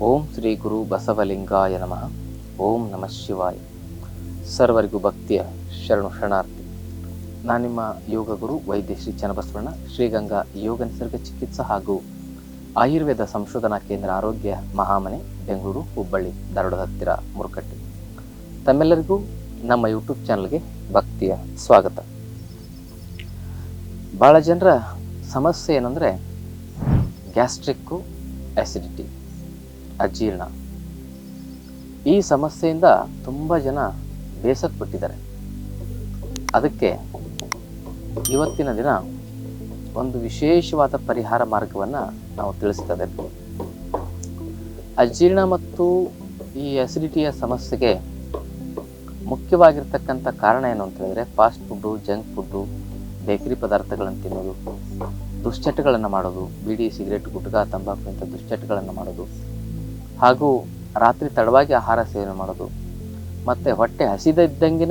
ಓಂ ಶ್ರೀ ಗುರು ಬಸವಲಿಂಗಾಯ ನಮಃ. ಓಂ ನಮಃ ಶಿವಾಯ. ಸರ್ವರಿಗೂ ಭಕ್ತಿಯ ಶರಣು ಶರಣಾರ್ಥಿ. ನಾನು ನಿಮ್ಮ ಯೋಗ ಗುರು ವೈದ್ಯ ಶ್ರೀ ಚನ್ನಬಸವಣ್ಣ, ಶ್ರೀಗಂಗಾ ಯೋಗ ನಿಸರ್ಗ ಚಿಕಿತ್ಸಾ ಹಾಗೂ ಆಯುರ್ವೇದ ಸಂಶೋಧನಾ ಕೇಂದ್ರ ಆರೋಗ್ಯ ಮಹಾಮನೆ, ಬೆಂಗಳೂರು, ಹುಬ್ಬಳ್ಳಿ, ಧಾರವಾಡದ ಹತ್ತಿರ ಮುರುಕಟ್ಟೆ. ತಮ್ಮೆಲ್ಲರಿಗೂ ನಮ್ಮ ಯೂಟ್ಯೂಬ್ ಚಾನಲ್ಗೆ ಭಕ್ತಿಯ ಸ್ವಾಗತ. ಭಾಳ ಜನರ ಸಮಸ್ಯೆ ಏನಂದರೆ ಗ್ಯಾಸ್ಟ್ರಿಕ್ಕು ಆ್ಯಸಿಡಿಟಿ ಅಜೀರ್ಣ. ಈ ಸಮಸ್ಯೆಯಿಂದ ತುಂಬ ಜನ ಬೇಸತ್ಪಟ್ಟಿದ್ದಾರೆ. ಅದಕ್ಕೆ ಇವತ್ತಿನ ದಿನ ಒಂದು ವಿಶೇಷವಾದ ಪರಿಹಾರ ಮಾರ್ಗವನ್ನು ನಾವು ತಿಳಿಸ್ತದೆ ಅಜೀರ್ಣ ಮತ್ತು ಈ ಅಸಿಡಿಟಿಯ ಸಮಸ್ಯೆಗೆ ಮುಖ್ಯವಾಗಿರ್ತಕ್ಕಂಥ ಕಾರಣ ಏನು ಅಂತ ಹೇಳಿದ್ರೆ fast food junk food bakery ಪದಾರ್ಥಗಳನ್ನು ತಿನ್ನೋದು, ದುಶ್ಚಟಗಳನ್ನು ಮಾಡೋದು, ಬಿಡಿ ಸಿಗರೇಟ್ ಗುಟ್ಕಾ, ತಂಬಾಕು ಇಂಥ ದುಶ್ಚಟಗಳನ್ನು ಮಾಡೋದು. ಹಾಗೂ ರಾತ್ರಿ ತಡವಾಗಿ ಆಹಾರ ಸೇವನೆ ಮಾಡೋದು. ಮತ್ತು ಹೊಟ್ಟೆ ಹಸಿದ ಇದ್ದಂಗೆ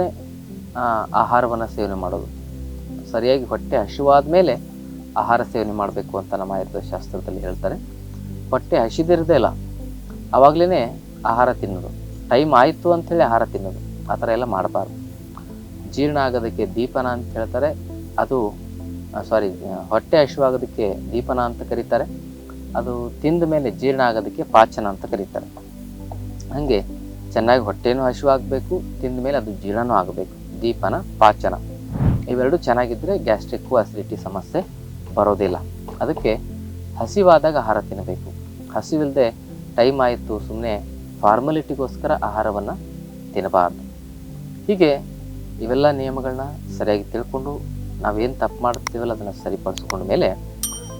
ಆಹಾರವನ್ನು ಸೇವನೆ ಮಾಡೋದು. ಸರಿಯಾಗಿ ಹೊಟ್ಟೆ ಹಸಿವಾದ ಮೇಲೆ ಆಹಾರ ಸೇವನೆ ಮಾಡಬೇಕು ಅಂತ ನಮ್ಮ ಆಯುರ್ವೇದ ಶಾಸ್ತ್ರದಲ್ಲಿ ಹೇಳ್ತಾರೆ. ಹೊಟ್ಟೆ ಹಸಿದಿರದೇ ಇಲ್ಲ. ಆವಾಗಲೇ ಆಹಾರ ತಿನ್ನೋದು. ಟೈಮ್ ಆಯಿತು ಅಂಥೇಳಿ ಆಹಾರ ತಿನ್ನೋದು. ಆ ಥರ ಎಲ್ಲ ಮಾಡಬಾರ್ದು. ಜೀರ್ಣ ಆಗೋದಕ್ಕೆ ದೀಪನ ಅಂತ ಹೇಳ್ತಾರೆ. ಅದು ಸಾರಿ ಹೊಟ್ಟೆ ಹಸಿವಾಗೋದಕ್ಕೆ ದೀಪನ ಅಂತ ಕರೀತಾರೆ. ಅದು ತಿಂದ ಮೇಲೆ ಜೀರ್ಣ ಆಗೋದಕ್ಕೆ ಪಾಚನ ಅಂತ ಕರೀತಾರೆ. ಹಾಗೆ ಚೆನ್ನಾಗಿ ಹೊಟ್ಟೆನೂ ಹಸಿವಾಗಬೇಕು ತಿಂದ ಮೇಲೆ ಅದು ಜೀರ್ಣನೂ ಆಗಬೇಕು. ದೀಪನ ಪಾಚನ. ಇವೆರಡು ಚೆನ್ನಾಗಿದ್ದರೆ ಗ್ಯಾಸ್ಟ್ರಿಕ್ಕು ಅಸಿಡಿಟಿ ಸಮಸ್ಯೆ ಬರೋದಿಲ್ಲ. ಅದಕ್ಕೆ ಹಸಿವಾದಾಗ ಆಹಾರ ತಿನ್ನಬೇಕು. ಹಸಿವಿಲ್ಲದೆ ಟೈಮ್ ಆಯಿತು ಸುಮ್ಮನೆ ಫಾರ್ಮಲಿಟಿಗೋಸ್ಕರ ಆಹಾರವನ್ನು ತಿನ್ನಬಾರ್ದು. ಹೀಗೆ ಇವೆಲ್ಲ ನಿಯಮಗಳನ್ನ ಸರಿಯಾಗಿ ತಿಳ್ಕೊಂಡು ನಾವೇನು ತಪ್ಪು ಮಾಡ್ತೀವಲ್ಲ ಅದನ್ನು ಸರಿಪಡಿಸ್ಕೊಂಡ ಮೇಲೆ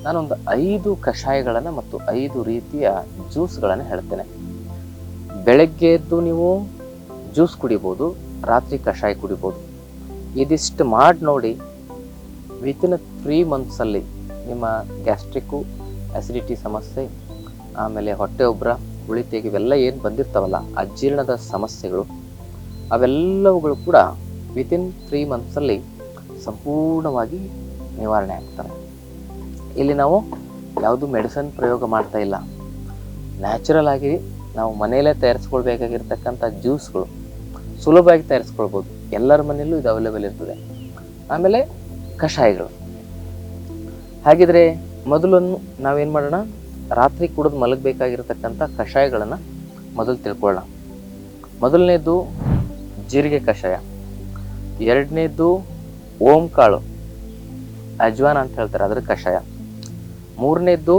ನಾನೊಂದು ಐದು ಕಷಾಯಗಳನ್ನು ಮತ್ತು ಐದು ರೀತಿಯ ಜ್ಯೂಸ್ಗಳನ್ನು ಹೇಳ್ತೇನೆ. ಬೆಳಗ್ಗೆ ಎದ್ದು ನೀವು ಜ್ಯೂಸ್ ಕುಡಿಬೋದು, ರಾತ್ರಿ ಕಷಾಯ ಕುಡಿಬೋದು. ಇದಿಷ್ಟು ಮಾಡಿ ನೋಡಿ ವಿತಿನ್ ತ್ರೀ ಮಂತ್ಸಲ್ಲಿ ನಿಮ್ಮ ಗ್ಯಾಸ್ಟ್ರಿಕ್ಕು ಅಸಿಡಿಟಿ ಸಮಸ್ಯೆ, ಆಮೇಲೆ ಹೊಟ್ಟೆ ಉಬ್ಬರ ಉಳಿತೆಗೆ ಇವೆಲ್ಲ ಏನು ಬಂದಿರ್ತಾವಲ್ಲ, ಅಜೀರ್ಣದ ಸಮಸ್ಯೆಗಳು, ಅವೆಲ್ಲವುಗಳು ಕೂಡ ವಿತಿನ್ ತ್ರೀ ಮಂತ್ಸಲ್ಲಿ ಸಂಪೂರ್ಣವಾಗಿ ನಿವಾರಣೆ ಆಗ್ತವೆ. ಇಲ್ಲಿ ನಾವು ಯಾವುದು ಮೆಡಿಸನ್ ಪ್ರಯೋಗ ಮಾಡ್ತಾ ಇಲ್ಲ. ನ್ಯಾಚುರಲ್ ಆಗಿ ನಾವು ಮನೆಯಲ್ಲೇ ತಯಾರಿಸ್ಕೊಳ್ಬೇಕಾಗಿರ್ತಕ್ಕಂಥ ಜ್ಯೂಸ್ಗಳು ಸುಲಭವಾಗಿ ತಯಾರಿಸ್ಕೊಳ್ಬೋದು. ಎಲ್ಲರ ಮನೆಯಲ್ಲೂ ಇದು ಅವೈಲೇಬಲ್ ಇರ್ತದೆ. ಆಮೇಲೆ ಕಷಾಯಗಳು. ಹಾಗಿದ್ರೆ ಮೊದಲನ್ನು ನಾವೇನು ಮಾಡೋಣ? ರಾತ್ರಿ ಕುಡಿದು ಮಲಗಬೇಕಾಗಿರ್ತಕ್ಕಂಥ ಕಷಾಯಗಳನ್ನು ಮೊದಲು ತಿಳ್ಕೊಳ್ಳೋಣ. ಮೊದಲನೇದು ಜೀರಿಗೆ ಕಷಾಯ. ಎರಡನೇದು ಓಂ ಕಾಳು ಅಜ್ವಾನ ಅಂತ ಹೇಳ್ತಾರೆ ಅದರ ಕಷಾಯ. ಮೂರನೇದ್ದು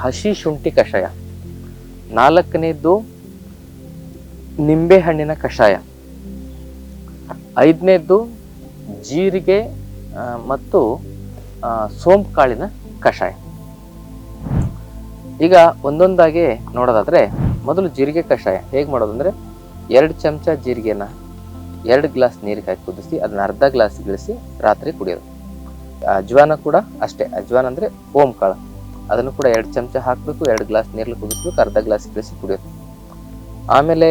ಹಸಿ ಶುಂಠಿ ಕಷಾಯ. ನಾಲ್ಕನೇದ್ದು ನಿಂಬೆಹಣ್ಣಿನ ಕಷಾಯ. ಐದನೇದ್ದು ಜೀರಿಗೆ ಮತ್ತು ಸೋಂಕಾಳಿನ ಕಷಾಯ. ಈಗ ಒಂದೊಂದಾಗಿ ನೋಡೋದಾದರೆ ಮೊದಲು ಜೀರಿಗೆ ಕಷಾಯ. ಹೇಗೆ ಮಾಡೋದಂದರೆ ಎರಡು ಚಮಚ ಜೀರಿಗೆನ ಎರಡು ಗ್ಲಾಸ್ ನೀರಿಗೆ ಹಾಕಿ ಕುದಿಸಿ ಅದನ್ನ ಅರ್ಧ ಗ್ಲಾಸ್ ಇಳಿಸಿ ರಾತ್ರಿ ಕುಡಿಯೋದು. ಅಜ್ವಾನ ಕೂಡ ಅಷ್ಟೇ. ಅಜ್ವಾನ ಅಂದರೆ ಓಂ ಕಾಳು ಅದನ್ನು ಕೂಡ ಎರಡು ಚಮಚ ಹಾಕಬೇಕು, ಎರಡು ಗ್ಲಾಸ್ ನೀರಲ್ಲಿ ಕುದಿಸ್ಬೇಕು, ಅರ್ಧ ಗ್ಲಾಸ್ ಇಳಿಸಿ ಕುಡಿಯೋದು. ಆಮೇಲೆ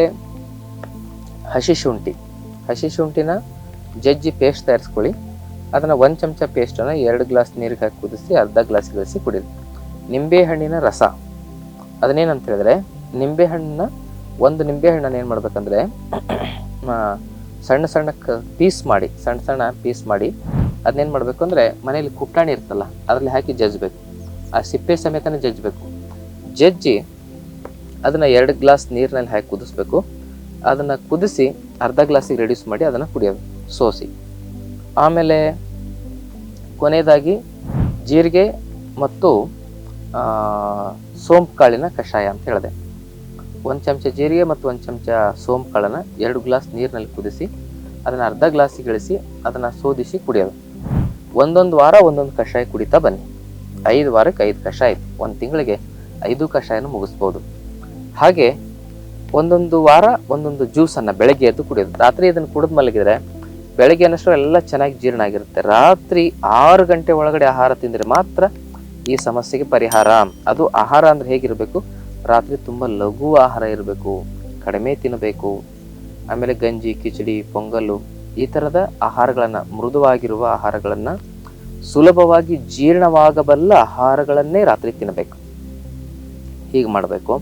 ಹಸಿ ಶುಂಠಿ. ಹಸಿ ಶುಂಠಿನ ಜಜ್ಜಿ ಪೇಸ್ಟ್ ತಯಾರಿಸ್ಕೊಳ್ಳಿ. ಅದನ್ನು ಒಂದು ಚಮಚ ಪೇಸ್ಟನ್ನು ಎರಡು ಗ್ಲಾಸ್ ನೀರಿಗೆ ಹಾಕಿ ಕುದಿಸಿ, ಅರ್ಧ ಗ್ಲಾಸ್ ಇಳಿಸಿ ಕುಡಿಯೋದು. ನಿಂಬೆಹಣ್ಣಿನ ರಸ. ಅದನ್ನೇನಂತ ಹೇಳಿದ್ರೆ ನಿಂಬೆಹಣ್ಣನ್ನ ಒಂದು ನಿಂಬೆಹಣ್ಣನ್ನು ಏನು ಮಾಡ್ಬೇಕಂದ್ರೆ ಸಣ್ಣ ಸಣ್ಣ ಕ ಪೀಸ್ ಮಾಡಿ, ಸಣ್ಣ ಸಣ್ಣ ಪೀಸ್ ಮಾಡಿ, ಅದನ್ನೇನು ಮಾಡಬೇಕು ಅಂದರೆ ಮನೇಲಿ ಕುಟ್ಟಾಣಿ ಇರ್ತಲ್ಲ, ಅದರಲ್ಲಿ ಹಾಕಿ ಜಜ್ಬೇಕು ಆ ಸಿಪ್ಪೆ ಸಮೇತನೇ ಜಜ್ಜಬೇಕು. ಜಜ್ಜಿ ಅದನ್ನು ಎರಡು ಗ್ಲಾಸ್ ನೀರಿನಲ್ಲಿ ಹಾಕಿ ಕುದಿಸ್ಬೇಕು. ಅದನ್ನು ಕುದಿಸಿ ಅರ್ಧ ಗ್ಲಾಸಿಗೆ ರೆಡ್ಯೂಸ್ ಮಾಡಿ ಅದನ್ನು ಕುಡಿಯೋದು ಸೋಸಿ. ಆಮೇಲೆ ಕೊನೆಯದಾಗಿ ಜೀರಿಗೆ ಮತ್ತು ಸೋಂಪು ಕಾಳಿನ ಕಷಾಯ ಅಂತ ಹೇಳಿದೆ. ಒಂದು ಚಮಚ ಜೀರಿಗೆ ಮತ್ತು ಒಂದು ಚಮಚ ಸೋಂಪು ಕಾಳನ್ನು ಎರಡು ಗ್ಲಾಸ್ ನೀರಿನಲ್ಲಿ ಕುದಿಸಿ ಅದನ್ನು ಅರ್ಧ ಗ್ಲಾಸಿಗೆ ಇಳಿಸಿ ಅದನ್ನು ಸೋದಿಸಿ ಕುಡಿಯೋದು. ಒಂದೊಂದು ವಾರ ಒಂದೊಂದು ಕಷಾಯ ಕುಡಿತಾ ಬನ್ನಿ. ಐದು ವಾರಕ್ಕೆ ಐದು ಕಷಾಯ ಒಂದು ತಿಂಗಳಿಗೆ ಐದು ಕಷಾಯನ ಮುಗಿಸ್ಬೋದು. ಹಾಗೆ ಒಂದೊಂದು ವಾರ ಒಂದೊಂದು ಜ್ಯೂಸನ್ನು ಬೆಳಗ್ಗೆ ಎದ್ದು ಕುಡಿಯೋದು. ರಾತ್ರಿ ಇದನ್ನು ಕುಡಿದು ಮಲಗಿದ್ರೆ ಬೆಳಗ್ಗೆ ಅನ್ನಷ್ಟು ಎಲ್ಲ ಚೆನ್ನಾಗಿ ಜೀರ್ಣ ಆಗಿರುತ್ತೆ. ರಾತ್ರಿ ಆರು ಗಂಟೆ ಒಳಗಡೆ ಆಹಾರ ತಿಂದರೆ ಮಾತ್ರ ಈ ಸಮಸ್ಯೆಗೆ ಪರಿಹಾರ. ಅದು ಆಹಾರ ಅಂದರೆ ಹೇಗಿರಬೇಕು? ರಾತ್ರಿ ತುಂಬ ಲಘು ಆಹಾರ ಇರಬೇಕು. ಕಡಿಮೆ ತಿನ್ನಬೇಕು ಆಮೇಲೆ ಗಂಜಿ, ಕಿಚಡಿ ಪೊಂಗಲ್ಲು ಈ ಥರದ ಆಹಾರಗಳನ್ನು ಮೃದುವಾಗಿರುವ ಆಹಾರಗಳನ್ನು ಸುಲಭವಾಗಿ ಜೀರ್ಣವಾಗಬಲ್ಲ ಆಹಾರಗಳನ್ನೇ ರಾತ್ರಿ ತಿನ್ನಬೇಕು. ಹೀಗೆ ಮಾಡಬೇಕು.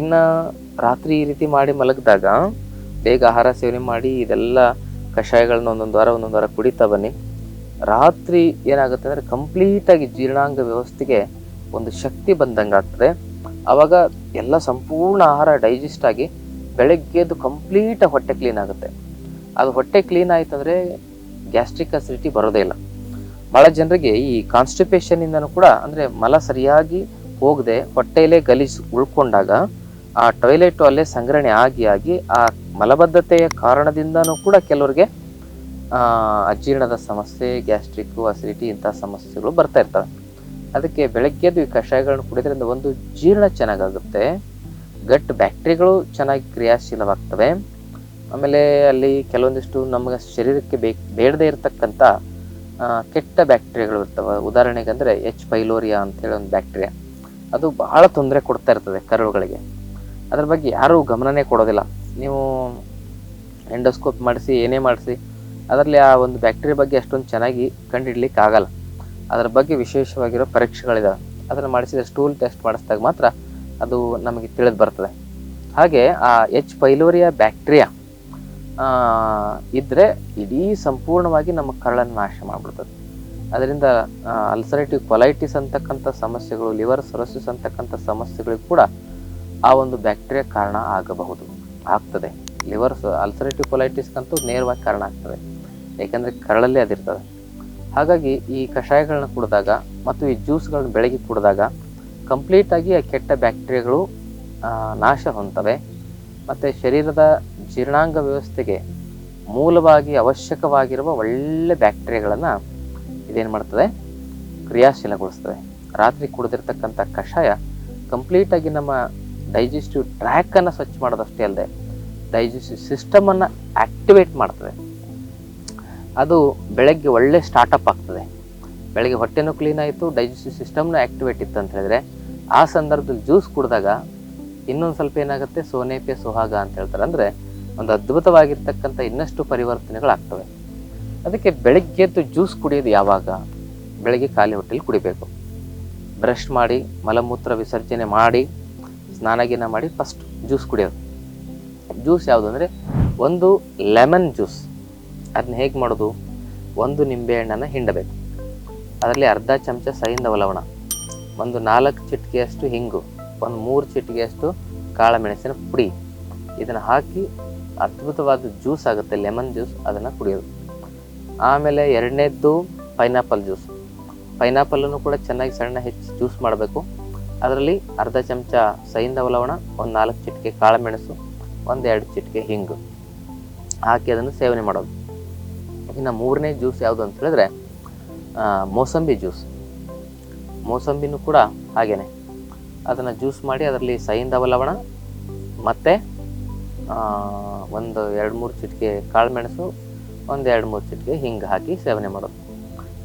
ಇನ್ನು ರಾತ್ರಿ ಈ ರೀತಿ ಮಾಡಿ ಮಲಗಿದಾಗ ಬೇಗ ಆಹಾರ ಸೇವನೆ ಮಾಡಿ ಇದೆಲ್ಲ ಕಷಾಯಗಳನ್ನ ಒಂದೊಂದು ವಾರ ಒಂದೊಂದು ವಾರ ಕುಡಿತಾ ಬನ್ನಿ. ರಾತ್ರಿ ಏನಾಗುತ್ತೆ ಅಂದರೆ ಕಂಪ್ಲೀಟಾಗಿ ಜೀರ್ಣಾಂಗ ವ್ಯವಸ್ಥೆಗೆ ಒಂದು ಶಕ್ತಿ ಬಂದಂಗೆ ಆಗ್ತದೆ. ಆವಾಗ ಎಲ್ಲ ಸಂಪೂರ್ಣ ಆಹಾರ ಡೈಜೆಸ್ಟ್ ಆಗಿ ಬೆಳಗ್ಗೆದು ಕಂಪ್ಲೀಟ್ ಹೊಟ್ಟೆ ಕ್ಲೀನ್ ಆಗುತ್ತೆ. ಅದು ಹೊಟ್ಟೆ ಕ್ಲೀನ್ ಆಯ್ತು ಅಂದರೆ ಗ್ಯಾಸ್ಟ್ರಿಕ್ ಅಸಿಡಿಟಿ ಬರೋದೇ ಇಲ್ಲ. ಭಾಳ ಜನರಿಗೆ ಈ ಕಾನ್ಸ್ಟಿಪೇಷನ್ ಇಂದನು ಕೂಡ, ಅಂದರೆ ಮಲ ಸರಿಯಾಗಿ ಹೋಗದೆ ಹೊಟ್ಟೆಯಲ್ಲೇ ಗಲೀಜ್ ಉಳ್ಕೊಂಡಾಗ, ಆ ಟಾಯ್ಲೆಟ್ ಅಲ್ಲೇ ಸಂಗ್ರಹಣೆ ಆಗಿ ಆಗಿ ಆ ಮಲಬದ್ಧತೆಯ ಕಾರಣದಿಂದನೂ ಕೂಡ ಕೆಲವರಿಗೆ ಅಜೀರ್ಣದ ಸಮಸ್ಯೆ, ಗ್ಯಾಸ್ಟ್ರಿಕ್, ಅಸಿಡಿಟಿ ಇಂತಹ ಸಮಸ್ಯೆಗಳು ಬರ್ತಾ ಇರ್ತವೆ. ಅದಕ್ಕೆ ಬೆಳಗ್ಗೆದ್ದು ಈ ಕಷಾಯಗಳನ್ನು ಕುಡಿಯೋದ್ರಿಂದ ಒಂದು ಜೀರ್ಣ ಚೆನ್ನಾಗಾಗುತ್ತೆ. ಗಟ್ ಬ್ಯಾಕ್ಟೀರಿಯಾಗಳು ಚೆನ್ನಾಗಿ ಕ್ರಿಯಾಶೀಲವಾಗ್ತವೆ. ಆಮೇಲೆ ಅಲ್ಲಿ ಕೆಲವೊಂದಿಷ್ಟು ನಮಗೆ ಶರೀರಕ್ಕೆ ಬೇಕು, ಬೇಡದೇ ಇರತಕ್ಕಂಥ ಕೆಟ್ಟ ಬ್ಯಾಕ್ಟೀರಿಯಾಗಳು ಇರ್ತವೆ. ಉದಾಹರಣೆಗೆ ಅಂದರೆ ಎಚ್ ಪೈಲೋರಿಯಾ ಅಂತೇಳಿ ಒಂದು ಬ್ಯಾಕ್ಟೀರಿಯಾ. ಅದು ಭಾಳ ತೊಂದರೆ ಕೊಡ್ತಾ ಇರ್ತದೆ ಕರುಳುಗಳಿಗೆ. ಅದ್ರ ಬಗ್ಗೆ ಯಾರೂ ಗಮನನೇ ಕೊಡೋದಿಲ್ಲ. ನೀವು ಎಂಡೋಸ್ಕೋಪ್ ಮಾಡಿಸಿ, ಏನೇ ಮಾಡಿಸಿ, ಅದರಲ್ಲಿ ಆ ಒಂದು ಬ್ಯಾಕ್ಟೀರಿಯಾ ಬಗ್ಗೆ ಅಷ್ಟೊಂದು ಚೆನ್ನಾಗಿ ಕಂಡುಹಿಡ್ಲಿಕ್ಕೆ ಆಗಲ್ಲ ಅದರ ಬಗ್ಗೆ ವಿಶೇಷವಾಗಿರೋ ಪರೀಕ್ಷೆಗಳಿದಾವೆ. ಅದನ್ನು ಮಾಡಿಸಿದ ಸ್ಟೂಲ್ ಟೆಸ್ಟ್ ಮಾಡಿಸಿದಾಗ ಮಾತ್ರ ಅದು ನಮಗೆ ತಿಳಿದು ಬರ್ತದೆ. ಹಾಗೆ ಆ ಎಚ್ ಪೈಲೋರಿಯಾ ಬ್ಯಾಕ್ಟೀರಿಯಾ ಇದ್ದರೆ ಇಡೀ ಸಂಪೂರ್ಣವಾಗಿ ನಮ್ಮ ಕರಳನ್ನು ನಾಶ ಮಾಡಿಬಿಡ್ತದೆ. ಅದರಿಂದ ಅಲ್ಸರೇಟಿವ್ ಕೊಲೈಟಿಸ್ ಅಂತಕ್ಕಂಥ ಸಮಸ್ಯೆಗಳು, ಲಿವರ್ ಸೊರಸಿಸ್ ಅಂತಕ್ಕಂಥ ಸಮಸ್ಯೆಗಳಿಗೂ ಕೂಡ ಆ ಒಂದು ಬ್ಯಾಕ್ಟೀರಿಯಾ ಕಾರಣ ಆಗಬಹುದು, ಆಗ್ತದೆ. ಲಿವರ್ ಅಲ್ಸರೇಟಿವ್ ಕೊಲೈಟಿಸ್ಗಂತೂ ನೇರವಾಗಿ ಕಾರಣ ಆಗ್ತದೆ. ಏಕೆಂದರೆ ಕರಳಲ್ಲೇ ಅದಿರ್ತದೆ. ಹಾಗಾಗಿ ಈ ಕಷಾಯಗಳನ್ನ ಕುಡಿದಾಗ ಮತ್ತು ಈ ಜ್ಯೂಸ್ಗಳನ್ನ ಬೆಳಗ್ಗೆ ಕುಡಿದಾಗ, ಕಂಪ್ಲೀಟಾಗಿ ಆ ಕೆಟ್ಟ ಬ್ಯಾಕ್ಟೀರಿಯಾಗಳು ನಾಶ ಹೊಂದ್ತವೆ. ಮತ್ತು ಶರೀರದ ಜೀರ್ಣಾಂಗ ವ್ಯವಸ್ಥೆಗೆ ಮೂಲವಾಗಿ ಅವಶ್ಯಕವಾಗಿರುವ ಒಳ್ಳೆ ಬ್ಯಾಕ್ಟೀರಿಯಾಗಳನ್ನು ಇದೇನು ಮಾಡ್ತದೆ? ಕ್ರಿಯಾಶೀಲಗೊಳಿಸ್ತದೆ. ರಾತ್ರಿ ಕುಡಿದಿರ್ತಕ್ಕಂಥ ಕಷಾಯ ಕಂಪ್ಲೀಟಾಗಿ ನಮ್ಮ ಡೈಜೆಸ್ಟಿವ್ ಟ್ರ್ಯಾಕನ್ನು ಸ್ವಚ್ಛ ಮಾಡೋದಷ್ಟೇ ಅಲ್ಲದೆ ಡೈಜೆಸ್ಟಿವ್ ಸಿಸ್ಟಮನ್ನು ಆಕ್ಟಿವೇಟ್ ಮಾಡ್ತದೆ. ಅದು ಬೆಳಗ್ಗೆ ಒಳ್ಳೆ ಸ್ಟಾರ್ಟಪ್ ಆಗ್ತದೆ. ಬೆಳಗ್ಗೆ ಹೊಟ್ಟೆನೂ ಕ್ಲೀನ್ ಆಯಿತು ಡೈಜೆಸ್ಟಿವ್ ಸಿಸ್ಟಮ್ನ ಆಕ್ಟಿವೇಟ್ ಇತ್ತು ಅಂತ ಹೇಳಿದ್ರೆ ಆ ಸಂದರ್ಭದಲ್ಲಿ ಜ್ಯೂಸ್ ಕುಡಿದಾಗ ಇನ್ನೊಂದು ಸ್ವಲ್ಪ ಏನಾಗುತ್ತೆ? ಸೋನೆಪೆ ಸುಹಾಗ ಅಂತ ಹೇಳ್ತಾರೆ. ಅಂದರೆ ಒಂದು ಅದ್ಭುತವಾಗಿರ್ತಕ್ಕಂಥ ಇನ್ನಷ್ಟು ಪರಿವರ್ತನೆಗಳಾಗ್ತವೆ ಅದಕ್ಕೆ ಬೆಳಗ್ಗೆ ಎದ್ದು ಜ್ಯೂಸ್ ಕುಡಿಯೋದು ಯಾವಾಗ? ಬೆಳಗ್ಗೆ ಖಾಲಿ ಹೊಟ್ಟೆಲಿ ಕುಡಿಬೇಕು. ಬ್ರಷ್ ಮಾಡಿ, ಮಲಮೂತ್ರ ವಿಸರ್ಜನೆ ಮಾಡಿ, ಸ್ನಾನಗಿನ ಮಾಡಿ ಫಸ್ಟ್ ಜ್ಯೂಸ್ ಕುಡಿಯೋದು. ಜ್ಯೂಸ್ ಯಾವುದು ಅಂದರೆ ಒಂದು ಲೆಮನ್ ಜ್ಯೂಸ್. ಅದನ್ನ ಹೇಗೆ ಮಾಡೋದು? ಒಂದು ನಿಂಬೆಹಣ್ಣನ್ನು ಹಿಂಡಬೇಕು. ಅದರಲ್ಲಿ ಅರ್ಧ ಚಮಚ ಸೈಂಧವ ಲವಣ ಒಂದು ನಾಲ್ಕು ಚಿಟಿಕೆಯಷ್ಟು ಹಿಂಗು. ಒಂದು ಮೂರು ಚಿಟಿಕೆಯಷ್ಟು ಕಾಳುಮೆಣಸಿನ ಪುಡಿ. ಇದನ್ನು ಹಾಕಿ ಅದ್ಭುತವಾದ ಜ್ಯೂಸ್ ಆಗುತ್ತೆ ಲೆಮನ್ ಜ್ಯೂಸ್ ಅದನ್ನು ಕುಡಿಯೋದು. ಆಮೇಲೆ ಎರಡನೇದ್ದು ಪೈನಾಪಲ್ ಜ್ಯೂಸ್ ಪೈನಾಪಲನ್ನು ಕೂಡ ಚೆನ್ನಾಗಿ ಸಣ್ಣ ಹೆಚ್ಚಿ ಜ್ಯೂಸ್ ಮಾಡಬೇಕು. ಅದರಲ್ಲಿ ಅರ್ಧ ಚಮಚ ಸೈಂಧವ ಲವಣ ಒಂದು ನಾಲ್ಕು ಚಿಟಿಕೆ ಕಾಳುಮೆಣಸು ಒಂದು ಎರಡು ಚಿಟಿಕೆ ಹಿಂಗು. ಹಾಕಿ ಅದನ್ನು ಸೇವನೆ ಮಾಡೋದು. ಇನ್ನು ಮೂರನೇ ಜ್ಯೂಸ್ ಯಾವುದು ಅಂತ ಹೇಳಿದ್ರೆ ಮೋಸಂಬಿ ಜ್ಯೂಸ್ ಮೋಸಂಬಿನೂ ಕೂಡ ಹಾಗೇನೆ. ಅದನ್ನು ಜ್ಯೂಸ್ ಮಾಡಿ ಅದರಲ್ಲಿ ಸೈಂಧವ ಲವಣ ಮತ್ತು ಒಂದು ಎರಡು ಮೂರು ಚಿಟಿಕೆ ಕಾಳುಮೆಣಸು, ಒಂದು ಎರಡು ಮೂರು ಚಿಟಿಕೆ ಹಿಂಗೆ ಹಾಕಿ ಸೇವನೆ ಮಾಡೋದು.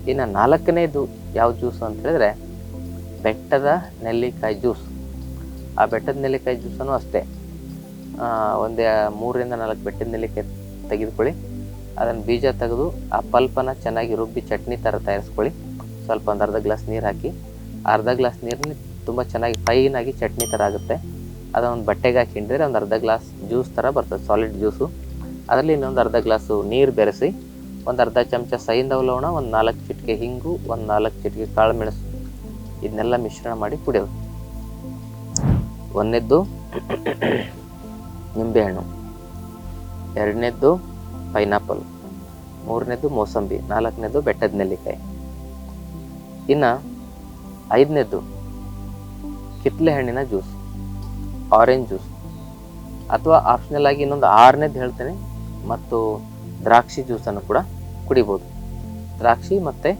ಇನ್ನು ನಾಲ್ಕನೇದು ಯಾವ ಜ್ಯೂಸು ಅಂತ ಹೇಳಿದ್ರೆ, ಬೆಟ್ಟದ ನೆಲ್ಲಿಕಾಯಿ ಜ್ಯೂಸ್ ಆ ಬೆಟ್ಟದ ನೆಲ್ಲಿಕಾಯಿ ಜ್ಯೂಸನ್ನು ಅಷ್ಟೇ ಒಂದೇ ಮೂರರಿಂದ ನಾಲ್ಕು ಬೆಟ್ಟದ ನೆಲ್ಲಿಕಾಯಿ ತೆಗೆದುಕೊಳ್ಳಿ. ಅದನ್ನು ಬೀಜ ತೆಗೆದು ಆ ಪಲ್ಪನ ಚೆನ್ನಾಗಿ ರುಬ್ಬಿ ಚಟ್ನಿ ಥರ ತಯಾರಿಸ್ಕೊಳ್ಳಿ. ಸ್ವಲ್ಪ ಒಂದು ಅರ್ಧ ಗ್ಲಾಸ್ ನೀರು ಹಾಕಿ. ಅರ್ಧ ಗ್ಲಾಸ್ ನೀರಲ್ಲಿ ತುಂಬ ಚೆನ್ನಾಗಿ ಫೈನಾಗಿ ಚಟ್ನಿ ಥರ ಆಗುತ್ತೆ. ಅದೊಂದು ಬಟ್ಟೆಗೆ ಹಾಕಿ ಹಿಂಡಿದ್ರೆ ಒಂದು ಅರ್ಧ ಗ್ಲಾಸ್ ಜ್ಯೂಸ್ ಥರ ಬರ್ತದೆ ಸಾಲಿಡ್ ಜ್ಯೂಸು ಅದರಲ್ಲಿ ಇನ್ನೊಂದು ಅರ್ಧ ಗ್ಲಾಸು ನೀರು ಬೆರೆಸಿ, ಒಂದು ಅರ್ಧ ಚಮಚ ಸೈಂಧವ ಲವಣ ಒಂದು ನಾಲ್ಕು ಚಿಟಿಕೆ ಹಿಂಗು, ಒಂದು ನಾಲ್ಕು ಚಿಟಿಕೆ ಕಾಳುಮೆಣಸು. ಇದನ್ನೆಲ್ಲ ಮಿಶ್ರಣ ಮಾಡಿ ಕುಡಿಯೋದು. ಒಂದನೇದ್ದು ನಿಂಬೆಹಣ್ಣು. ಎರಡನೇದ್ದು ಪೈನಾಪಲ್ ಮೂರನೇದ್ದು ಮೋಸಂಬಿ. ನಾಲ್ಕನೇದು ಬೆಟ್ಟದ ನೆಲ್ಲಿಕಾಯಿ. ಇನ್ನು ಐದನೇದ್ದು ಕಿತ್ಲೆ ಹಣ್ಣಿನ ಜ್ಯೂಸ್ ಆರೆಂಜ್ ಜ್ಯೂಸ್ ಅಥವಾ ಆಪ್ಷನಲ್ ಆಗಿ ಇನ್ನೊಂದು ಆರನೇದು ಹೇಳ್ತೇನೆ ಮತ್ತು ದ್ರಾಕ್ಷಿ ಜ್ಯೂಸನ್ನು ಕೂಡ ಕುಡಿಬೋದು. ದ್ರಾಕ್ಷಿ ಮತ್ತು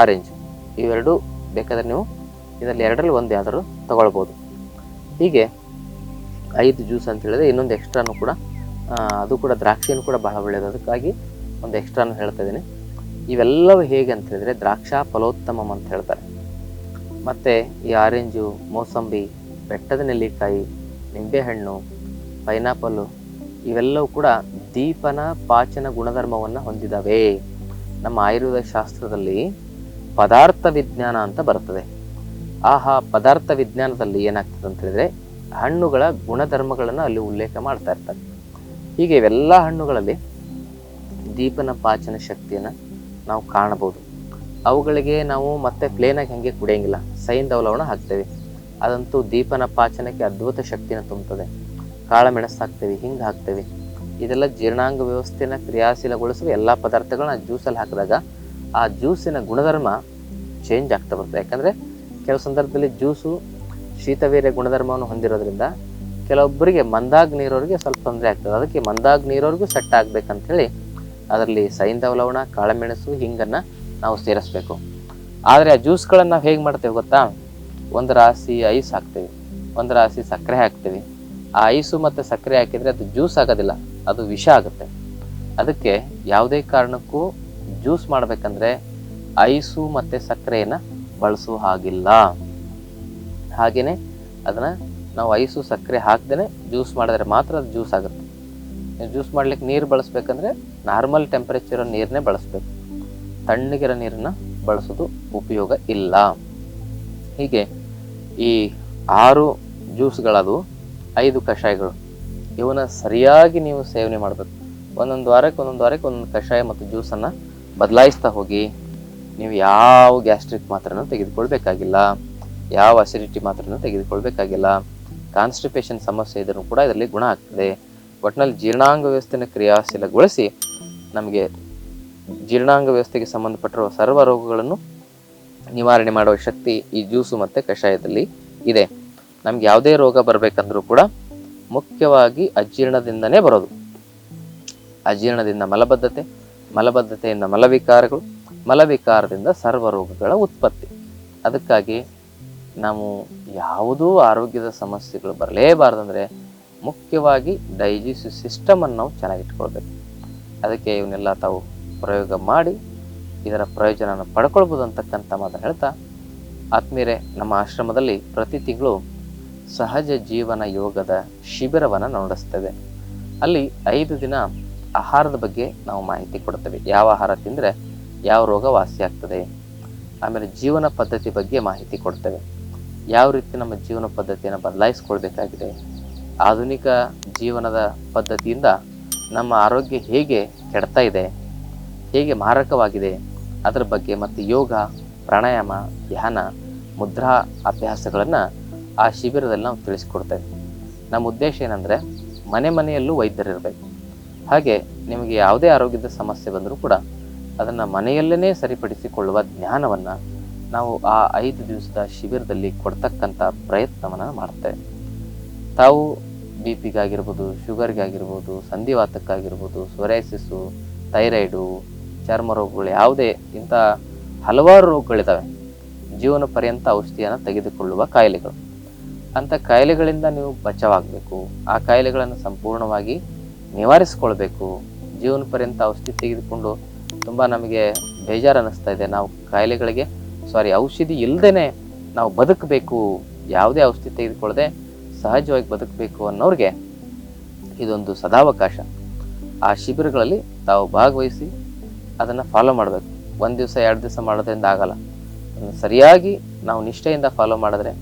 ಆರೆಂಜ್ ಇವೆರಡು ಬೇಕಾದರೆ ನೀವು ಇದರಲ್ಲಿ ಎರಡರಲ್ಲಿ ಒಂದು ಯಾವ್ದಾದ್ರು ತಗೊಳ್ಬೋದು. ಹೀಗೆ ಐದು ಜ್ಯೂಸ್ ಅಂತ ಹೇಳಿದ್ರೆ ಇನ್ನೊಂದು ಎಕ್ಸ್ಟ್ರಾನು ಕೂಡ ಅದು ಕೂಡ ದ್ರಾಕ್ಷಿಯನ್ನು ಕೂಡ ಬಹಳ ಒಳ್ಳೆಯದು ಅದಕ್ಕಾಗಿ ಒಂದು ಎಕ್ಸ್ಟ್ರಾನು ಹೇಳ್ತಾ ಇದ್ದೀನಿ. ಇವೆಲ್ಲವೂ ಹೇಗೆ ಅಂತ ಹೇಳಿದ್ರೆ ದ್ರಾಕ್ಷಾ ಫಲೋತ್ತಮಂ ಅಂತ ಹೇಳ್ತಾರೆ. ಮತ್ತು ಈ ಆರೆಂಜು, ಮೋಸಂಬಿ, ಬೆಟ್ಟದ ನೆಲ್ಲಿಕಾಯಿ, ನಿಂಬೆಹಣ್ಣು, ಪೈನಾಪಲ್ಲು ಇವೆಲ್ಲವೂ ಕೂಡ ದೀಪನ ಪಾಚನ ಗುಣಧರ್ಮವನ್ನು ಹೊಂದಿದ್ದಾವೆ ನಮ್ಮ ಆಯುರ್ವೇದ ಶಾಸ್ತ್ರದಲ್ಲಿ ಪದಾರ್ಥ ವಿಜ್ಞಾನ ಅಂತ ಬರ್ತದೆ. ಆಹಾ, ಪದಾರ್ಥ ವಿಜ್ಞಾನದಲ್ಲಿ ಏನಾಗ್ತದೆ ಅಂತ ಹೇಳಿದ್ರೆ ಹಣ್ಣುಗಳ ಗುಣಧರ್ಮಗಳನ್ನು ಅಲ್ಲಿ ಉಲ್ಲೇಖ ಮಾಡ್ತಾ ಇರ್ತಾರೆ. ಹೀಗೆ ಇವೆಲ್ಲ ಹಣ್ಣುಗಳಲ್ಲಿ ದೀಪನ ಪಾಚನ ಶಕ್ತಿಯನ್ನು ನಾವು ಕಾಣಬಹುದು. ಅವುಗಳಿಗೆ ನಾವು ಮತ್ತೆ ಪ್ಲೇನಾಗಿ ಹಾಗೆ ಕುಡಿಯಂಗಿಲ್ಲ. ಸೈಂಧವ ಹಾಕ್ತೇವೆ. ಅದಂತೂ ದೀಪನ ಪಾಚನಕ್ಕೆ ಅದ್ಭುತ ಶಕ್ತಿನ ತುಂಬುತ್ತದೆ. ಕಾಳಮೆಣಸು ಹಾಕ್ತೇವೆ, ಹಿಂಗೆ ಹಾಕ್ತೇವೆ. ಇದೆಲ್ಲ ಜೀರ್ಣಾಂಗ ವ್ಯವಸ್ಥೆನ ಕ್ರಿಯಾಶೀಲಗೊಳಿಸುವ ಎಲ್ಲ ಪದಾರ್ಥಗಳನ್ನ ಜ್ಯೂಸಲ್ಲಿ ಹಾಕಿದಾಗ ಆ ಜ್ಯೂಸಿನ ಗುಣಧರ್ಮ ಚೇಂಜ್ ಆಗ್ತಾ ಬರ್ತದೆ. ಯಾಕಂದರೆ ಕೆಲವು ಸಂದರ್ಭದಲ್ಲಿ ಜ್ಯೂಸು ಶೀತವೀರ್ಯ ಗುಣಧರ್ಮವನ್ನು ಹೊಂದಿರೋದ್ರಿಂದ ಕೆಲವೊಬ್ಬರಿಗೆ ಮಂದಾಗ್ ನೀರೋರಿಗೆ ಸ್ವಲ್ಪ ತೊಂದರೆ ಆಗ್ತದೆ. ಅದಕ್ಕೆ ಮಂದಾಗ್ ನೀರೋರಿಗೂ ಸೆಟ್ ಆಗ್ಬೇಕಂತೇಳಿ ಅದರಲ್ಲಿ ಸೈಂಧವ ಲವಣ ಕಾಳಮೆಣಸು ಹಿಂಗನ್ನು ನಾವು ಸೇರಿಸ್ಬೇಕು. ಆದರೆ ಆ ಜ್ಯೂಸ್ಗಳನ್ನು ನಾವು ಹೇಗೆ ಮಾಡ್ತೇವೆ ಗೊತ್ತಾ? ಒಂದು ರಾಶಿ ಐಸ್ ಹಾಕ್ತೇವೆ. ಒಂದು ರಾಶಿ ಸಕ್ಕರೆ ಹಾಕ್ತೇವೆ. ಆ ಐಸು ಮತ್ತು ಸಕ್ಕರೆ ಹಾಕಿದರೆ ಅದು ಜ್ಯೂಸ್ ಆಗೋದಿಲ್ಲ, ಅದು ವಿಷ ಆಗುತ್ತೆ. ಅದಕ್ಕೆ ಯಾವುದೇ ಕಾರಣಕ್ಕೂ ಜ್ಯೂಸ್ ಮಾಡಬೇಕಂದ್ರೆ ಐಸು ಮತ್ತು ಸಕ್ಕರೆಯನ್ನು ಬಳಸೋ ಹಾಗಿಲ್ಲ. ಹಾಗೆಯೇ ಅದನ್ನು ನಾವು ಐಸು, ಸಕ್ಕರೆ ಹಾಕ್ದೇ ಜ್ಯೂಸ್ ಮಾಡಿದ್ರೆ ಮಾತ್ರ ಅದು ಜ್ಯೂಸ್ ಆಗುತ್ತೆ. ಜ್ಯೂಸ್ ಮಾಡ್ಲಿಕ್ಕೆ ನೀರು ಬಳಸ್ಬೇಕಂದ್ರೆ ನಾರ್ಮಲ್ ಟೆಂಪರೇಚರ್ ನೀರನ್ನೇ ಬಳಸಬೇಕು. ತಣ್ಣಗಿರೋ ನೀರನ್ನು ಬಳಸೋದು ಉಪಯೋಗ ಇಲ್ಲ. ಹೀಗೆ ಈ ಆರು ಜ್ಯೂಸ್ಗಳದು ಐದು ಕಷಾಯಗಳು ಇವನ್ನ ಸರಿಯಾಗಿ ನೀವು ಸೇವನೆ ಮಾಡಬೇಕು. ಒಂದೊಂದು ವಾರಕ್ಕೆ ಒಂದೊಂದು ವಾರಕ್ಕೆ ಒಂದೊಂದು ಕಷಾಯ ಮತ್ತು ಜ್ಯೂಸನ್ನು ಬದಲಾಯಿಸ್ತಾ ಹೋಗಿ, ನೀವು ಯಾವ ಗ್ಯಾಸ್ಟ್ರಿಕ್ ಮಾತ್ರನೂ ತೆಗೆದುಕೊಳ್ಬೇಕಾಗಿಲ್ಲ. ಯಾವ ಅಸಿಡಿಟಿ ಮಾತ್ರನೂ ತೆಗೆದುಕೊಳ್ಬೇಕಾಗಿಲ್ಲ. ಕಾನ್ಸ್ಟಿಪೇಷನ್ ಸಮಸ್ಯೆ ಇದ್ರೂ ಕೂಡ ಇದರಲ್ಲಿ ಗುಣ ಆಗ್ತದೆ. ಒಟ್ಟಿನಲ್ಲಿ ಜೀರ್ಣಾಂಗ ವ್ಯವಸ್ಥೆನ ಕ್ರಿಯಾಶೀಲಗೊಳಿಸಿ ನಮಗೆ ಜೀರ್ಣಾಂಗ ವ್ಯವಸ್ಥೆಗೆ ಸಂಬಂಧಪಟ್ಟಿರುವ ಸರ್ವ ರೋಗಗಳನ್ನು ನಿವಾರಣೆ ಮಾಡುವ ಶಕ್ತಿ ಈ ಜ್ಯೂಸು ಮತ್ತು ಕಷಾಯದಲ್ಲಿ ಇದೆ. ನಮ್ಗೆ ಯಾವುದೇ ರೋಗ ಬರಬೇಕಂದ್ರೂ ಕೂಡ ಮುಖ್ಯವಾಗಿ ಅಜೀರ್ಣದಿಂದನೇ ಬರೋದು. ಅಜೀರ್ಣದಿಂದ ಮಲಬದ್ಧತೆ, ಮಲಬದ್ಧತೆಯಿಂದ ಮಲವಿಕಾರಗಳು, ಮಲವಿಕಾರದಿಂದ ಸರ್ವ ರೋಗಗಳ ಉತ್ಪತ್ತಿ. ಅದಕ್ಕಾಗಿ ನಾವು ಯಾವುದೂ ಆರೋಗ್ಯದ ಸಮಸ್ಯೆಗಳು ಬರಲೇಬಾರ್ದಂದ್ರೆ ಮುಖ್ಯವಾಗಿ ಡೈಜೆಸ್ಟಿವ್ ಸಿಸ್ಟಮನ್ನು ನಾವು ಚೆನ್ನಾಗಿಟ್ಕೊಳ್ಬೇಕು. ಅದಕ್ಕೆ ಇವನ್ನೆಲ್ಲ ತಾವು ಪ್ರಯೋಗ ಮಾಡಿ ಇದರ ಪ್ರಯೋಜನವನ್ನು ಪಡ್ಕೊಳ್ಬೋದು ಅಂತಕ್ಕಂಥ ಮಾತನ್ನು ಹೇಳ್ತಾ, ಆತ್ಮೀಯರೇ, ನಮ್ಮ ಆಶ್ರಮದಲ್ಲಿ ಪ್ರತಿ ತಿಂಗಳು ಸಹಜ ಜೀವನ ಯೋಗದ ಶಿಬಿರವನ್ನು ನಡೆಸ್ತೇವೆ. ಅಲ್ಲಿ ಐದು ದಿನ ಆಹಾರದ ಬಗ್ಗೆ ನಾವು ಮಾಹಿತಿ ಕೊಡ್ತೇವೆ. ಯಾವ ಆಹಾರ ತಿಂದರೆ ಯಾವ ರೋಗ ವಾಸಿಯಾಗ್ತದೆ ಆಮೇಲೆ ಜೀವನ ಪದ್ಧತಿ ಬಗ್ಗೆ ಮಾಹಿತಿ ಕೊಡ್ತೇವೆ. ಯಾವ ರೀತಿ ನಮ್ಮ ಜೀವನ ಪದ್ಧತಿಯನ್ನು ಬದಲಾಯಿಸ್ಕೊಳ್ಬೇಕಾಗಿದೆ, ಆಧುನಿಕ ಜೀವನದ ಪದ್ಧತಿಯಿಂದ ನಮ್ಮ ಆರೋಗ್ಯ ಹೇಗೆ ಕೆಡ್ತಾ ಇದೆ ಹೇಗೆ ಮಾರಕವಾಗಿದೆ, ಅದರ ಬಗ್ಗೆ ಮತ್ತು ಯೋಗ, ಪ್ರಾಣಾಯಾಮ, ಧ್ಯಾನ, ಮುದ್ರಾ ಅಭ್ಯಾಸಗಳನ್ನು ಆ ಶಿಬಿರದಲ್ಲಿ ನಾವು ತಿಳಿಸ್ಕೊಡ್ತೇವೆ ನಮ್ಮ ಉದ್ದೇಶ ಏನಂದರೆ, ಮನೆ ಮನೆಯಲ್ಲೂ ವೈದ್ಯರಿರಬೇಕು ಹಾಗೆ ನಿಮಗೆ ಯಾವುದೇ ಆರೋಗ್ಯದ ಸಮಸ್ಯೆ ಬಂದರೂ ಕೂಡ ಅದನ್ನು ಮನೆಯಲ್ಲೇ ಸರಿಪಡಿಸಿಕೊಳ್ಳುವ ಜ್ಞಾನವನ್ನು ನಾವು ಆ ಐದು ದಿವಸದ ಶಿಬಿರದಲ್ಲಿ ಕೊಡ್ತಕ್ಕಂಥ ಪ್ರಯತ್ನವನ್ನು ಮಾಡ್ತೇವೆ ತಾವು ಬಿ ಪಿಗಾಗಿರ್ಬೋದು ಶುಗರ್ಗಾಗಿರ್ಬೋದು, ಸಂಧಿವಾತಕ್ಕಾಗಿರ್ಬೋದು ಸೊರೈಸಿಸು ಥೈರಾಯ್ಡು ಚರ್ಮ ರೋಗಗಳು ಯಾವುದೇ ಇಂಥ ಹಲವಾರು ರೋಗಗಳಿದ್ದಾವೆ. ಜೀವನ ಪರ್ಯಂತ ಔಷಧಿಯನ್ನು ತೆಗೆದುಕೊಳ್ಳುವ ಕಾಯಿಲೆಗಳು. ಅಂಥ ಕಾಯಿಲೆಗಳಿಂದ ನೀವು ಬಚಾವಾಗಬೇಕು. ಆ ಕಾಯಿಲೆಗಳನ್ನು ಸಂಪೂರ್ಣವಾಗಿ ನಿವಾರಿಸ್ಕೊಳ್ಬೇಕು. ಜೀವನ ಪರ್ಯಂತ ಔಷಧಿ ತೆಗೆದುಕೊಂಡು ತುಂಬ ನಮಗೆ ಬೇಜಾರು ಅನ್ನಿಸ್ತಾ ಇದೆ. ನಾವು ಕಾಯಿಲೆಗಳಿಗೆ ಸಾರಿ ಔಷಧಿ ಇಲ್ಲದೇ ನಾವು ಬದುಕಬೇಕು. ಯಾವುದೇ ಔಷಧಿ ತೆಗೆದುಕೊಳ್ಳದೆ ಸಹಜವಾಗಿ ಬದುಕಬೇಕು ಅನ್ನೋರಿಗೆ ಇದೊಂದು ಸದಾವಕಾಶ. ಆ ಶಿಬಿರಗಳಲ್ಲಿ ತಾವು ಭಾಗವಹಿಸಿ ಅದನ್ನು ಫಾಲೋ ಮಾಡಬೇಕು. ಒಂದು ದಿವಸ, ಎರಡು ದಿವಸ ಮಾಡೋದ್ರಿಂದ ಆಗಲ್ಲ. ಸರಿಯಾಗಿ ನಾವು ನಿಷ್ಠೆಯಿಂದ ಫಾಲೋ ಮಾಡಿದ್ರೆ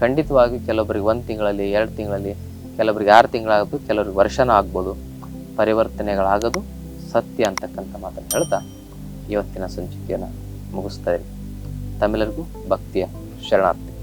ಖಂಡಿತವಾಗಿ ಕೆಲವೊಬ್ಬರಿಗೆ ಒಂದು ತಿಂಗಳಲ್ಲಿ, ಎರಡು ತಿಂಗಳಲ್ಲಿ ಕೆಲವರಿಗೆ ಆರು ತಿಂಗಳಾಗೋದು ಕೆಲವ್ರಿಗೆ ವರ್ಷನೂ ಆಗ್ಬೋದು, ಪರಿವರ್ತನೆಗಳಾಗೋದು ಸತ್ಯ ಅಂತಕ್ಕಂಥ ಮಾತನ್ನು ಹೇಳ್ತಾ ಇವತ್ತಿನ ಸಂಚಿಕೆಯನ್ನು ಮುಗಿಸ್ತಾ ಇರಿ ತಮಿಳರಿಗೂ ಭಕ್ತಿಯ ಶರಣಾರ್ಥಿ.